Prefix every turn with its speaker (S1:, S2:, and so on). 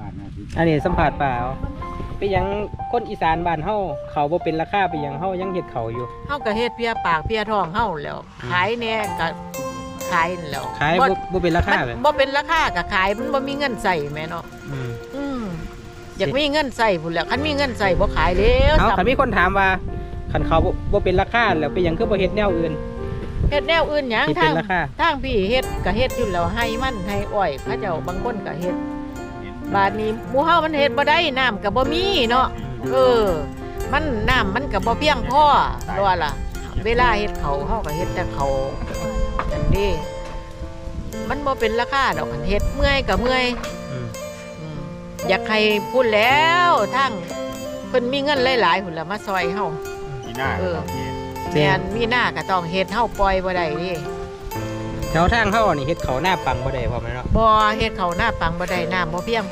S1: บาทห้าสิบ
S2: อันนี้สัมผัสเปล่าไปยังคนอีสานบ้านเฮาเขาบ่เป็นราคาไปยังเฮายังเฮ็ดเขาอยู่
S3: เฮาก็เฮ็ดเพียปากเพียท้องเฮาแล้ว ขายแหน่ก็ขายนั่นแหล้ว
S2: ขายบ่บ่เป็นราคา
S3: มัน
S2: เลย
S3: บ่เป็นราคาก็ขายมันบ่มีเงินใส่แม่เนาะ
S2: อืม
S3: อืมอยากมีเงินใส่พุ่นแหล้วคันมีเงินใส่บ่ขายแล้ว
S2: เอา
S3: ซ้ำ
S2: คันมีคนถามว่าคันเขาบ่บ่เป็นราคาแล้วไปยังคือบ่เฮ็ดแนวอื่น
S3: เฮ็ดแนวอื่นหยัง
S2: ที่เป็
S3: ทานง
S2: ราคา
S3: ทางพี่เฮ็ดก็เฮ็ดอยู่แล้วให้มันให้อ้อยเขาเจ้าบางคนก็เฮ็ด บาดนี้หมู่เฮามันเฮ็ดบ่ได้น้ำก็บ่มีเนาะเออ มันน้ำมันกับบ่เพียงพอรอล่ะ เวลาเฮ็ดเขาวเฮาก็เฮ็ดแต่เขาวอันนี้มันบ่เป็นราคาดอกอันเฮ็ดเมื่อยก็เมื่อย
S2: อืม
S3: อืมอยากให้พูดแล้วทั้งเพิ่นมีเงินหลายๆพุ่นละมาซอยเฮา
S1: ที่หน้า
S3: เออ
S1: โอเค
S3: แม่นมีหน้าก็ต้องเฮ็ดเฮาปล่อยบ่ได้เดิ
S2: แถวทางเฮานี่เฮ็ดเขาหน้าปังบ่ได้พอแม่นเนาะ
S3: บ่เฮ็ดเขาวหน้าปังบ่ได้น้ำบ่เพียงพอ